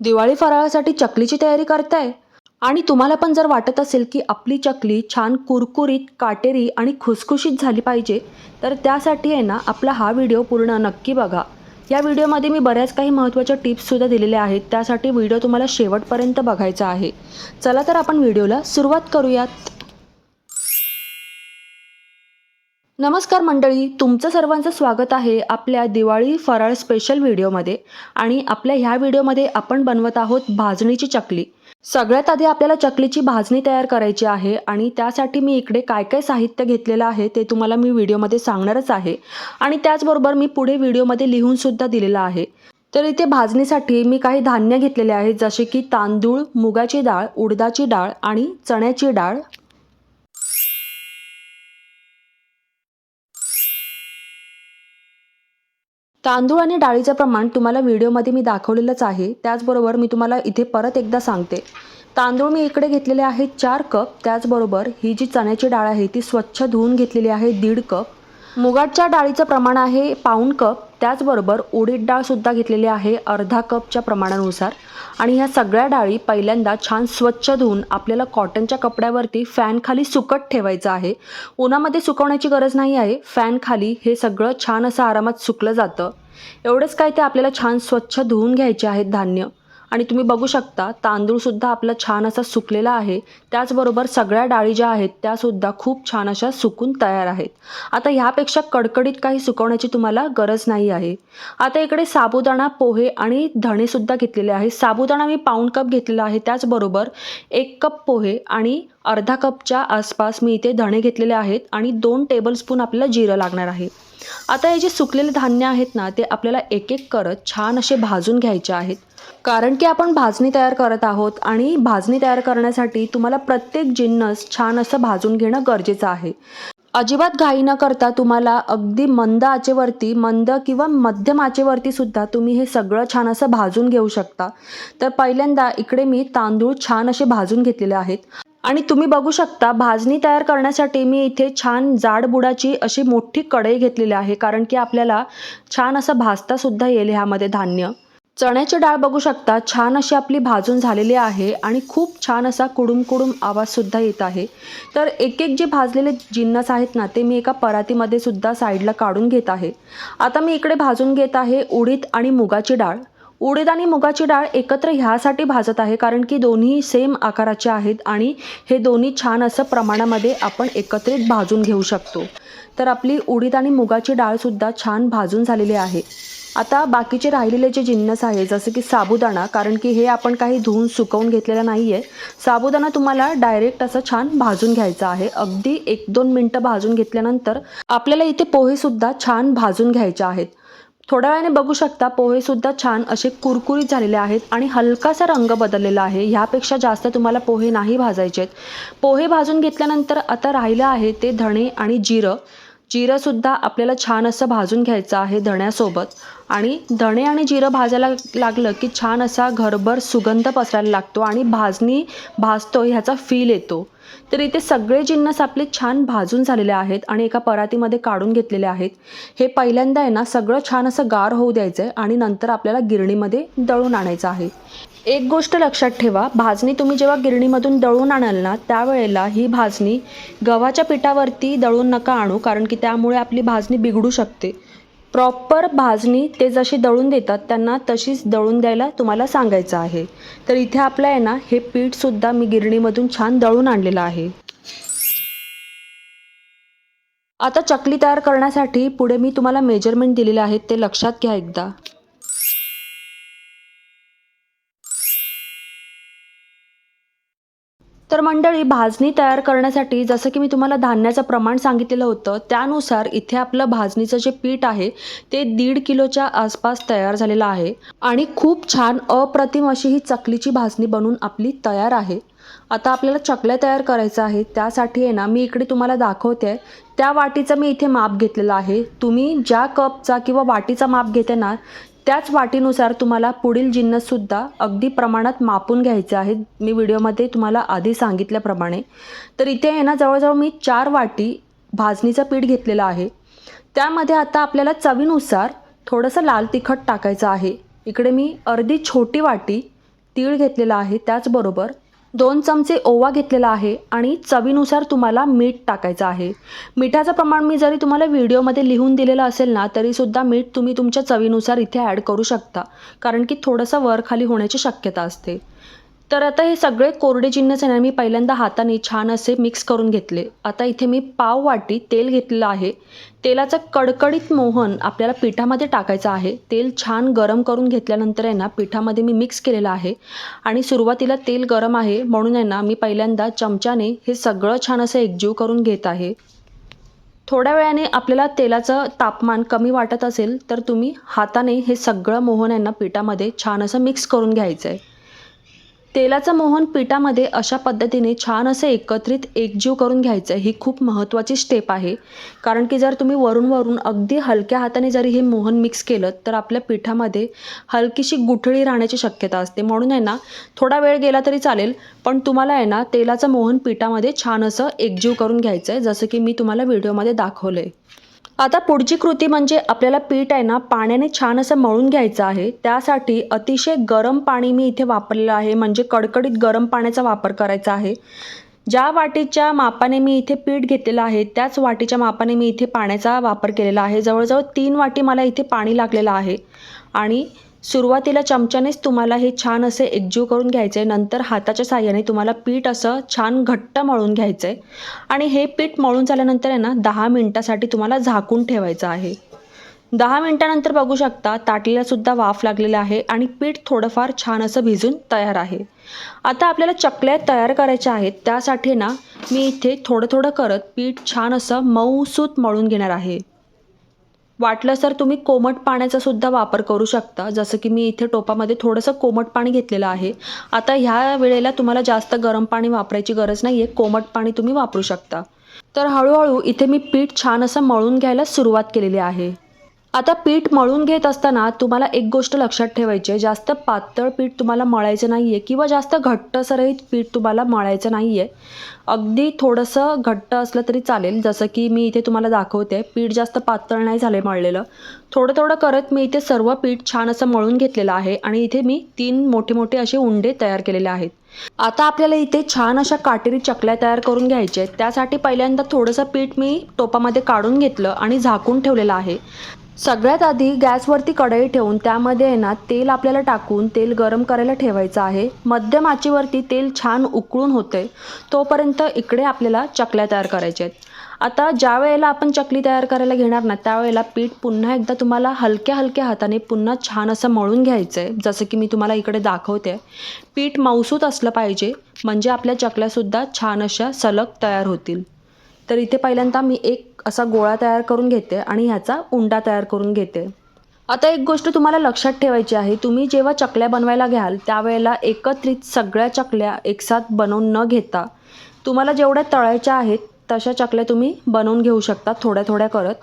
दिवाळी फराळासाठी चकलीची तयारी करताय? आणि तुम्हाला पण जर वाटत असेल की आपली चकली छान कुरकुरीत काटेरी आणि खुसखुशीत झाली पाहिजे तर त्यासाठी आहे ना आपला हा व्हिडिओ पूर्ण नक्की बघा. या व्हिडिओमध्ये मी बऱ्याच काही महत्त्वाच्या टिप्ससुद्धा दिलेल्या आहेत त्यासाठी व्हिडिओ तुम्हाला शेवटपर्यंत बघायचा आहे. चला तर आपण व्हिडिओला सुरुवात करूयात. नमस्कार मंडळी तुमचं सर्वांचं स्वागत आहे आपल्या दिवाळी फराळ स्पेशल व्हिडिओमध्ये आणि आपल्या ह्या व्हिडिओमध्ये आपण बनवत आहोत भाजणीची चकली. सगळ्यात आधी आपल्याला चकलीची भाजणी तयार करायची आहे आणि त्यासाठी मी इकडे काय काय साहित्य घेतलेलं आहे ते तुम्हाला मी व्हिडिओमध्ये सांगणारच आहे. आणि त्याचबरोबर मी पुढे व्हिडिओमध्ये लिहूनसुद्धा दिलेलं आहे. तर इथे भाजणीसाठी मी काही धान्य घेतलेले आहेत जसे की तांदूळ मुगाची डाळ उडदाची डाळ आणि चण्याची डाळ. तांदूळ आणि डाळीचं प्रमाण तुम्हाला व्हिडिओमध्ये मी दाखवलेलंच आहे. त्याचबरोबर मी तुम्हाला इथे परत एकदा सांगते. तांदूळ मी इकडे घेतलेले आहेत चार कप. त्याचबरोबर ही जी चण्याची डाळ आहे ती स्वच्छ धुवून घेतलेली आहे दीड कप. मुगाच्या डाळीचं प्रमाण आहे पाऊण कप. त्याचबरोबर उडीद डाळसुद्धा घेतलेली आहे अर्धा कपच्या प्रमाणानुसार. आणि ह्या सगळ्या डाळी पहिल्यांदा छान स्वच्छ धुवून आपल्याला कॉटनच्या कपड्यावरती फॅनखाली सुकट ठेवायचं आहे. उन्हामध्ये सुकवण्याची गरज नाही आहे. फॅनखाली हे सगळं छान असं आरामात सुकलं जातं. एवढंच काय ते आपल्याला छान स्वच्छ धुवून घ्यायचे आहेत धान्य. आणि तुम्ही बघू शकता तांदूळसुद्धा आपला छान असा सुकलेला आहे. त्याचबरोबर सगळ्या डाळी ज्या आहेत त्यासुद्धा खूप छान अशा सुकून तयार आहेत. आता ह्यापेक्षा कडकडीत काही सुकवण्याची तुम्हाला गरज नाही आहे. आता इकडे साबुदाणा पोहे आणि धणेसुद्धा घेतलेले आहे. साबुदाणा मी पाऊण कप घेतलेला आहे. त्याचबरोबर एक कप पोहे आणि अर्धा कपच्या आसपास मी इथे धणे घेतलेले आहेत आणि दोन टेबलस्पून आपल्याला जिरं लागणार आहे. आता हे जे सुकलेले धान्य आहेत ना ते आपल्याला एक एक करत छान असे भाजून घ्यायचे आहेत. कारण की आपण भाजणी तयार करत आहोत आणि भाजणी तयार करण्यासाठी तुम्हाला प्रत्येक जिन्नस छान असं भाजून घेणं गरजेचं आहे. अजिबात घाई न करता तुम्हाला अगदी मंद आचेवरती मंद किंवा मध्यम आचेवरती सुद्धा तुम्ही हे सगळं छान असं भाजून घेऊ शकता. तर पहिल्यांदा इकडे मी तांदूळ छान असे भाजून घेतलेले आहेत. आणि तुम्ही बघू शकता भाजणी तयार करण्यासाठी मी इथे छान जाड बुडाची अशी मोठी कढई घेतलेली आहे कारण की आपल्याला छान असं भाजतासुद्धा येईल ह्यामध्ये धान्य. चण्याची डाळ बघू शकता छान अशी आपली भाजून झालेली आहे आणि खूप छान असा कुडुम कुडुम आवाजसुद्धा येत आहे. तर एक एक जे भाजलेले जिन्नस आहेत ना ते मी एका परातीमध्ये सुद्धा साईडला काढून घेत आहे. आता मी इकडे भाजून घेत आहे उडीद आणि मुगाची डाळ. उडीद आणि मुगाची डाळ एकत्र ह्यासाठी भाजत आहे कारण की दोन्ही सेम आकाराचे आहेत आणि हे दोन्ही छान असं प्रमाणामध्ये आपण एकत्रित भाजून घेऊ शकतो. तर आपली उडीद आणि मुगाची डाळसुद्धा छान भाजून झालेली आहे. आता बाकीचे राहिलेले जे जिन्नस आहे जसं की साबुदाणा कारण की हे आपण काही धुवून सुकवून घेतलेलं नाही आहे साबुदाणा तुम्हाला डायरेक्ट असं छान भाजून घ्यायचा आहे. अगदी एक दोन मिनटं भाजून घेतल्यानंतर आपल्याला इथे पोहेसुद्धा छान भाजून घ्यायचे आहेत. थोड्या वेळाने बघू शकता पोहेसुद्धा छान असे कुरकुरीत झालेले आहेत आणि हलकासा रंग बदललेला आहे. ह्यापेक्षा जास्त तुम्हाला पोहे नाही भाजायचे पोहे भाजून घेतल्यानंतर आता राहिलं आहे ते धणे आणि जिरं. जिरंसुद्धा आपल्याला छान असं भाजून घ्यायचं आहे धण्यासोबत. आणि धणे आणि जिरं भाजायला लागलं की छान असा घरभर सुगंध पसरायला लागतो आणि भाजणी भाजतो ह्याचा फील येतो. तर इथे सगळे जिन्नस आपले छान भाजून झालेले आहेत आणि एका परातीमध्ये काढून घेतलेले आहेत. हे पहिल्यांदा आहे ना सगळं छान असं गार होऊ द्यायचं आहे आणि नंतर आपल्याला गिरणीमध्ये दळून आणायचं आहे. एक गोष्ट लक्षात ठेवा भाजणी तुम्ही जेव्हा गिरणीमधून दळून आणाल ना त्यावेळेला ही भाजणी गव्हाच्या पिठावरती दळून नका आणू कारण की त्यामुळे आपली भाजणी बिघडू शकते. प्रॉपर भाजणी ते जशी दळून देतात त्यांना तशीच दळून द्यायला तुम्हाला सांगायचं आहे. तर इथे आपलं आहे ना हे पीठसुद्धा मी गिरणीमधून छान दळून आणलेलं आहे. आता चकली तयार करण्यासाठी पुढे मी तुम्हाला मेजरमेंट दिलेले आहेत ते लक्षात घ्या एकदा. तर मंडळी भाजणी तयार करण्यासाठी जसं की मी तुम्हाला धान्याचं प्रमाण सांगितलेलं होतं त्यानुसार इथे आपलं भाजणीचं जे पीठ आहे ते दीड किलोच्या आसपास तयार झालेलं आहे. आणि खूप छान अप्रतिम अशी ही चकलीची भाजणी बनून आपली तयार आहे. आता आपल्याला चकल्या तयार करायचं आहे त्यासाठी आहे ना मी इकडे तुम्हाला दाखवते. आहे त्या वाटीचं मी इथे माप घेतलेलं आहे. तुम्ही ज्या कपचा किंवा वाटीचा माप घेते ना त्याच वाटीनुसार तुम्हाला पुढील जिन्नससुद्धा अगदी प्रमाणात मापून घ्यायचे आहेत. मी व्हिडिओमध्ये तुम्हाला आधी सांगितल्याप्रमाणे. तर इथे आहे ना जवळजवळ मी चार वाटी भाजणीचं पीठ घेतलेलं आहे. त्यामध्ये आता आपल्याला चवीनुसार थोडंसं लाल तिखट टाकायचं आहे. इकडे मी अर्धी छोटी वाटी तीळ घेतलेला आहे त्याचबरोबर दोन चमचे ओवा घेतलेला आहे आणि चवीनुसार तुम्हाला मीठ टाकायचं आहे. मिठाचं प्रमाण मी जरी तुम्हाला व्हिडिओमध्ये लिहून दिलेलं असेल ना तरीसुद्धा मीठ तुम्ही तुमच्या चवीनुसार इथे ॲड करू शकता कारण की थोडंसं वर खाली होण्याची शक्यता असते. तर आता हे सगळे कोरडे जिन्नस आहे ना मी पहिल्यांदा हाताने छान असे मिक्स करून घेतले. आता इथे मी पाव वाटी तेल घेतलेलं आहे. तेलाचं कडकडीत मोहन आपल्याला पिठामध्ये टाकायचं आहे. तेल छान गरम करून घेतल्यानंतर आहे ना पिठामध्ये मी मिक्स केलेलं आहे. आणि सुरुवातीला तेल गरम आहे म्हणून आहे ना मी पहिल्यांदा चमच्याने हे सगळं छान असं एकजीव करून घेत आहे. थोड्या वेळाने आपल्याला तेलाचं तापमान कमी वाटत असेल तर तुम्ही हाताने हे सगळं मोहन यांना पिठामध्ये छान असं मिक्स करून घ्यायचं आहे तेलाचं मोहन पिठामध्ये अशा पद्धतीने छान असं एकत्रित एकजीव करून घ्यायचं आहे ही खूप महत्त्वाची स्टेप आहे. कारण की जर तुम्ही वरून वरून अगदी हलक्या हाताने जरी हे मोहन मिक्स केलं तर आपल्या पिठामध्ये हलकीशी गुठळी राहण्याची शक्यता असते. म्हणून आहे ना थोडा वेळ गेला तरी चालेल पण तुम्हाला आहे ना तेलाचं मोहन पिठामध्ये छान असं एकजीव करून घ्यायचं आहे जसं की मी तुम्हाला व्हिडिओमध्ये दाखवलं आहे आता पुढची कृती म्हणजे आपल्याला पीठ आहे ना पाण्याने छान असं मळून घ्यायचं आहे. त्यासाठी अतिशय गरम पाणी मी इथे वापरलेलं आहे. म्हणजे कडकडीत गरम पाण्याचा वापर करायचा आहे. ज्या वाटीच्या मापाने मी इथे पीठ घेतलेलं आहे त्याच वाटीच्या मापाने मी इथे पाण्याचा वापर केलेला आहे. जवळजवळ तीन वाटी मला इथे पाणी लागलेलं आहे. आणि सुरुवातीला चमच्यानेच तुम्हाला हे छान असे एकजीव करून घ्यायचे नंतर हाताच्या साह्याने तुम्हाला पीठ असं छान घट्ट मळून घ्यायचं. आहे आणि हे पीठ मळून झाल्यानंतर आहे ना दहा मिनटासाठी तुम्हाला झाकून ठेवायचं आहे. दहा मिनटानंतर बघू शकता ताटलीलासुद्धा वाफ लागलेला आहे आणि पीठ थोडंफार छान असं भिजून तयार आहे. आता आपल्याला चकल्या तयार करायच्या आहेत त्यासाठी ना मी इथे थोडं थोडं करत पीठ छान असं मऊसूत मळून घेणार आहे. वाटलं तर तुम्ही कोमट पाण्याचा सुद्धा वापर करू शकता. जसं की मी इथे टोपामध्ये थोडंसं कोमट पाणी घेतलेलं आहे. आता ह्या वेळेला तुम्हाला जास्त गरम पाणी वापरायची गरज नाही आहे कोमट पाणी तुम्ही वापरू शकता. तर हळूहळू इथे मी पीठ छान असं मळून घ्यायला सुरुवात केलेली आहे. आता पीठ मळून घेत असताना तुम्हाला एक गोष्ट लक्षात ठेवायची आहे. जास्त पातळ पीठ तुम्हाला मळायचं नाही आहे किंवा जास्त घट्टसरही पीठ तुम्हाला मळायचं नाही आहे अगदी थोडंसं घट्ट असलं तरी चालेल. जसं की मी इथे तुम्हाला दाखवते पीठ जास्त पातळ नाही झालं मळलेलं. थोडं थोडं करत मी इथे सर्व पीठ छान असं मळून घेतलेलं आहे आणि इथे मी तीन मोठे मोठे असे उंडे तयार केलेले आहेत. आता आपल्याला इथे छान अशा काटेरी चकल्या तयार करून घ्यायच्या आहेत. त्यासाठी पहिल्यांदा थोडंसं पीठ मी टोपामध्ये काढून घेतलं आणि झाकून ठेवलेलं आहे. सगळ्यात आधी गॅसवरती कढई ठेवून त्यामध्ये आहे ना तेल आपल्याला टाकून तेल गरम करायला ठेवायचं आहे. मध्यम आचेवरती तेल छान उकळून होते. तोपर्यंत इकडे आपल्याला चकल्या तयार करायच्या आहेत. आता ज्या वेळेला आपण चकली तयार करायला घेणार ना त्यावेळेला पीठ पुन्हा एकदा तुम्हाला हलक्या हलक्या हाताने पुन्हा छान असं मळून घ्यायचं आहे जसं की मी तुम्हाला इकडे दाखवते. पीठ मौसूत असलं पाहिजे म्हणजे आपल्या चकल्यासुद्धा छान अशा सलग तयार होतील. तर इथे पहिल्यांदा मी एक असा गोळा तयार करून घेते आणि ह्याचा उंडा तयार करून घेते. आता एक गोष्ट तुम्हाला लक्षात ठेवायची आहे. तुम्ही जेव्हा चकल्या बनवायला घ्याल त्यावेळेला एकत्रित सगळ्या चकल्या एकसाथ बनवून न घेता तुम्हाला जेवढ्या तळायच्या आहेत तशा चकल्या तुम्ही बनवून घेऊ शकता थोड्या थोड्या करत.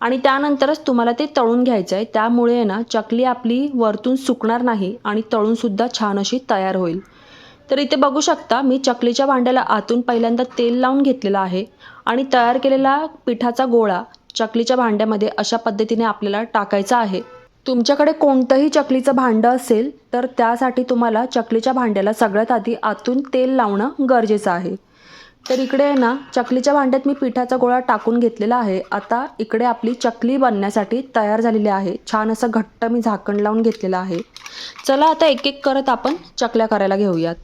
आणि त्यानंतरच तुम्हाला ते तळून घ्यायचं आहे. त्यामुळे आहे ना चकली आपली वरतून सुकणार नाही आणि तळूनसुद्धा छान अशी तयार होईल. तर इथे बघू शकता मी चकलीच्या भांड्याला आतून पहिल्यांदा तेल लावून घेतलेलं आहे. आणि तयार केलेला पिठाचा गोळा चकलीच्या भांड्यामध्ये अशा पद्धतीने आपल्याला टाकायचा आहे. तुमच्याकडे कोणतंही चकलीचं भांडं असेल तर त्यासाठी तुम्हाला चकलीच्या भांड्याला सगळ्यात आधी आतून तेल लावणं गरजेचं आहे. तर इकडे आहे ना चकलीच्या भांड्यात मी पिठाचा गोळा टाकून घेतलेला आहे. आता इकडे आपली चकली बनण्यासाठी तयार झालेली आहे. छान असं घट्ट मी झाकण लावून घेतलेलं आहे. चला आता एक एक करत आपण चकल्या करायला घेऊयात.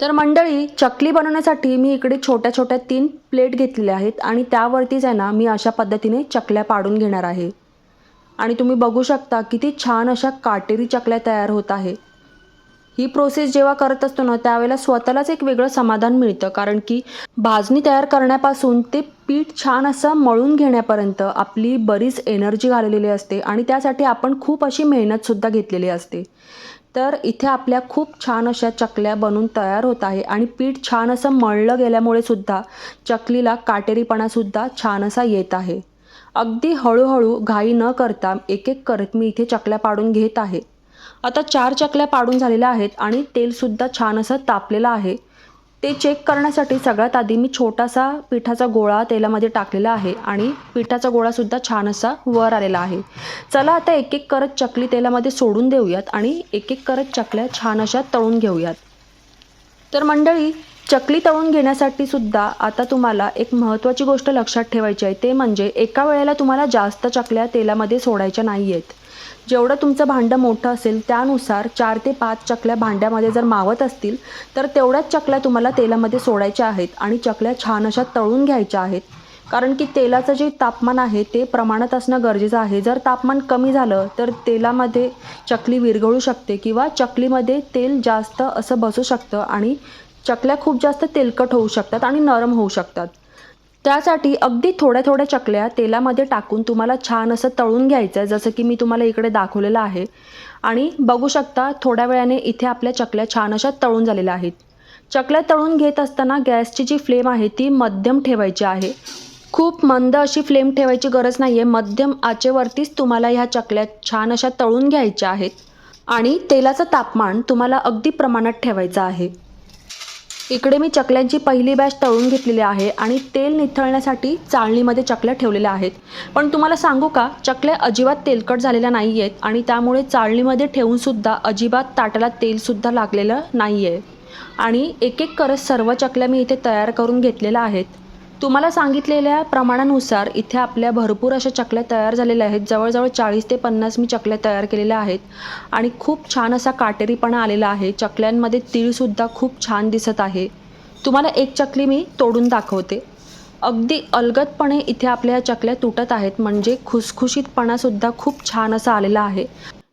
तर मंडळी चकली बनवण्यासाठी मी इकडे छोट्या छोट्या तीन प्लेट घेतलेल्या आहेत आणि त्यावरतीच आहे ना मी अशा पद्धतीने चकल्या पाडून घेणार आहे. आणि तुम्ही बघू शकता किती छान अशा काटेरी चकल्या तयार होत आहे. ही प्रोसेस जेव्हा करत असतो ना त्यावेळेला स्वतःलाच एक वेगळं समाधान मिळतं. कारण की भाजणी तयार करण्यापासून ते पीठ छान असं मळून घेण्यापर्यंत आपली बरीच एनर्जी घालवलेली असते आणि त्यासाठी आपण खूप अशी मेहनतसुद्धा घेतलेली असते. तर इथे आपल्या खूप छान अशा चकल्या बनून तयार होत आहे आणि पीठ छान असं मळलं गेल्यामुळे सुद्धा चकलीला काटेरीपणासुद्धा छान असा येत आहे. अगदी हळूहळू घाई न करता एक एक करत मी इथे चकल्या पाडून घेत आहे. आता चार चकल्या पाडून झालेल्या आहेत आणि तेलसुद्धा छान असं तापलेलं आहे. ते चेक करण्यासाठी सगळ्यात आधी मी छोटासा पिठाचा गोळा तेलामध्ये टाकलेला आहे आणि पिठाचा गोळासुद्धा छान असा वर आलेला आहे. चला आता एक एक करत चकली तेलामध्ये सोडून देऊयात आणि एक एक करत चकल्या छान अशा तळून घेऊयात. तर मंडळी चकली तळून घेण्यासाठी सुद्धा आता तुम्हाला एक महत्त्वाची गोष्ट लक्षात ठेवायची आहे. ते म्हणजे एका वेळेला तुम्हाला जास्त चकल्या तेलामध्ये सोडायच्या नाही आहेत जेवढं तुमचं भांडं मोठं असेल त्यानुसार चार ते पाच चकल्या भांड्यामध्ये जर मावत असतील तर तेवढ्याच चकल्या तुम्हाला तेलामध्ये सोडायच्या आहेत आणि चकल्या छान अशा तळून घ्यायच्या आहेत. कारण की तेलाचं जे तापमान आहे ते प्रमाणात असणं गरजेचं आहे. जर तापमान कमी झालं तर तेलामध्ये चकली विरघळू शकते किंवा चकलीमध्ये तेल जास्त असं बसू शकतं आणि चकल्या खूप जास्त तेलकट होऊ शकतात आणि नरम होऊ शकतात. त्यासाठी अगदी थोड्या थोड्या चकल्या तेलामध्ये टाकून तुम्हाला छान असं तळून घ्यायचं आहे जसं की मी तुम्हाला इकडे दाखवलेलं आहे. आणि बघू शकता थोड्या वेळाने इथे आपल्या चकल्या छान अशा तळून झालेल्या आहेत. चकल्या तळून घेत असताना गॅसची जी फ्लेम आहे ती मध्यम ठेवायची आहे. खूप मंद अशी फ्लेम ठेवायची गरज नाही आहे मध्यम आचेवरतीच तुम्हाला ह्या चकल्या छान अशा तळून घ्यायच्या आहेत. आणि तेलाचं तापमान तुम्हाला अगदी प्रमाणात ठेवायचं आहे. इकडे मी चकल्यांची पहिली बॅच तळून घेतलेली आहे आणि तेल निथळण्यासाठी चाळणीमध्ये चकल्या ठेवलेल्या आहेत. पण तुम्हाला सांगू का चकल्या अजिबात तेलकट झालेल्या नाही आहेत आणि त्यामुळे चाळणीमध्ये ठेवूनसुद्धा अजिबात ताटाला तेलसुद्धा लागलेलं नाही आहे आणि एक एक करत सर्व चकल्या मी इथे तयार करून घेतलेल्या आहेत. तुम्हाला सांगितलेल्या प्रमाणानुसार इथे आपल्या भरपूर अशा चकल्या तयार झालेल्या आहेत. जवळजवळ चाळीस ते पन्नास मी चकल्या तयार केलेल्या आहेत. आणि खूप छान असा काटेरीपणा आलेला आहे. चकल्यांमध्ये तीळसुद्धा खूप छान दिसत आहे. तुम्हाला एक चकली मी तोडून दाखवते. अगदी अलगदपणे इथे आपल्या चकल्या तुटत आहेत. म्हणजे खुसखुशीतपणासुद्धा खूप छान असा आलेला आहे.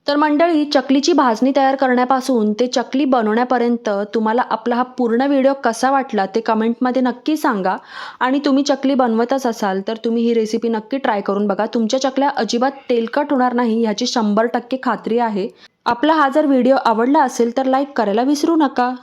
तर मंडळी चकलीची भाजणी तयार करण्यापासून ते चकली बनवण्यापर्यंत तुम्हाला आपला हा पूर्ण व्हिडिओ कसा वाटला ते कमेंटमध्ये नक्की सांगा. आणि तुम्ही चकली बनवतच असाल तर तुम्ही ही रेसिपी नक्की ट्राय करून बघा. तुमच्या चकल्या अजिबात तेलकट होणार नाही ह्याची शंभर टक्के खात्री आहे. आपला हा जर व्हिडिओ आवडला असेल तर लाईक करायला विसरू नका.